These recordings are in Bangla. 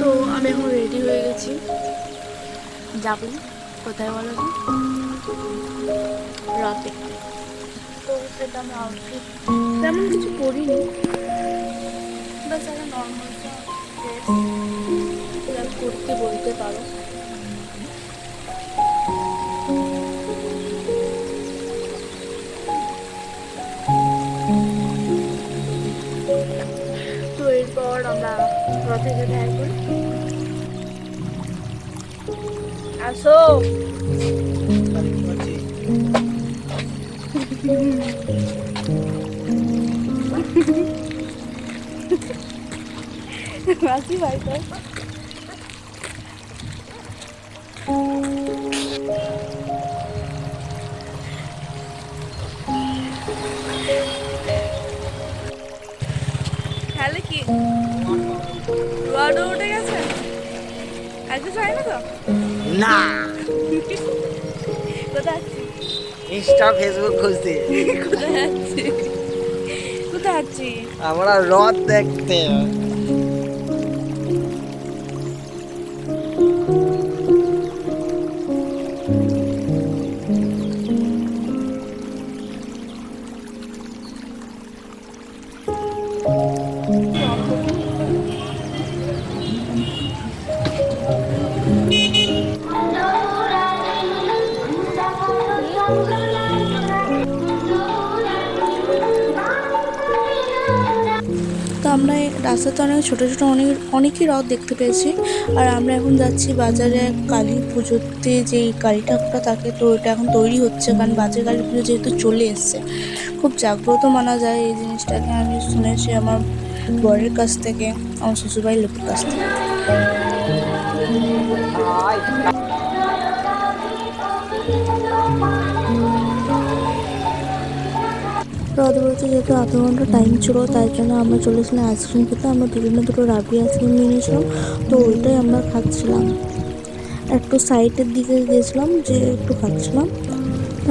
তো আমি এখন রেডি হয়ে গেছি। যাব। কোথায় বলো তো? রাতে তো সেটা আমি আউটফিট তেমন কিছু করিনি। বাস একটা নর্মাল করতে বলতে পারো। এরপর আমরা রথে যেতে দেখা করি। আসো। আসি ভাই তো। তাহলে কি? উঠে গেছে? না তো? না। কোথায় আছি ইনস্টা ফেসবুক খুঁজতে কোথায় আছি কোথায় আছি আমরা রথ দেখতে। তো আমরা রাস্তাতে অনেক ছোটো ছোটো অনেক, অনেকই রথ দেখতে পেয়েছি। আর আমরা এখন যাচ্ছি বাজারে কালী পুজোতে যে কালী ঠাকুরটা থাকে, তো এটা এখন তৈরি হচ্ছে। কারণ বাজার কালী পুজো যেহেতু চলে এসছে, খুব জাগ্রত মানা যায় এই জিনিসটাকে। আমি শুনেছি আমার বরের কাছ থেকে, আমার শ্বশুরবাড়ির লোকের কাছ থেকে। রথ বলতে যেহেতু আধ ঘণ্টা টাইম ছিল, তাই জন্য আমরা চলেছিলাম আইসক্রিম খেতে। আমরা দুজনে দুটো রাবড়ি আইসক্রিম নিয়ে নিয়েছিলাম। তো ওইটাই আমরা খাচ্ছিলাম। একটু সাইডের দিকে গেছিলাম, যে একটু খাচ্ছিলাম।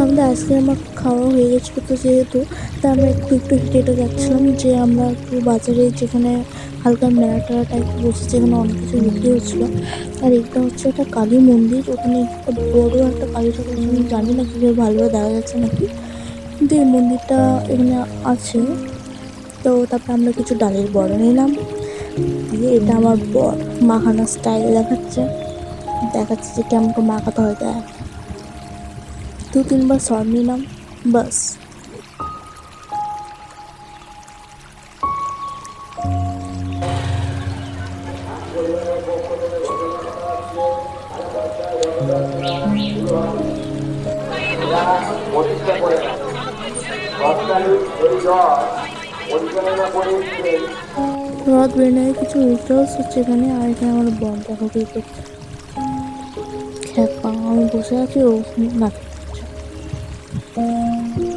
আমাদের আইসক্রিম আমার খাওয়া হয়ে গেছিল তো যেহেতু, তা আমরা একটু একটু হেঁটে হেঁটে যাচ্ছিলাম যে আমরা একটু বাজারে যেখানে হালকা মেলা টেলা টাইপ বসেছে এখানে অনেক কিছু বিক্রি হচ্ছিল। আর এটা হচ্ছে একটা কালী মন্দির, ওখানে একটা বড় একটা কালী ঠাকুর জানি না কীভাবে ভালোভাবে দেখা যাচ্ছে নাকি। কিন্তু এই মন্দিরটা এখানে আছে। তো তারপর আমরা কিছু ডালের বড়া নিলাম। দিয়ে এটা আমার বর মাখানো স্টাইল দেখাচ্ছে। দেখাচ্ছে যে কেমন করে মাখাতে হয় দেয় দু, তিনবার সর নিলাম, বাস। রথ বেরিয়ে কিছু রিচার্জ হচ্ছে এখানে, আর এখানে আমার বন দেখো কি করছে। খ্যাপা আমি বসে আছি, ও না। নিয়ে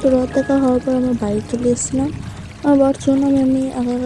তো রাত দেখা হওয়ার পর আমার বাড়ি চলে এসেছিলাম। আমার বাড়ির জন্য আমি আমি একা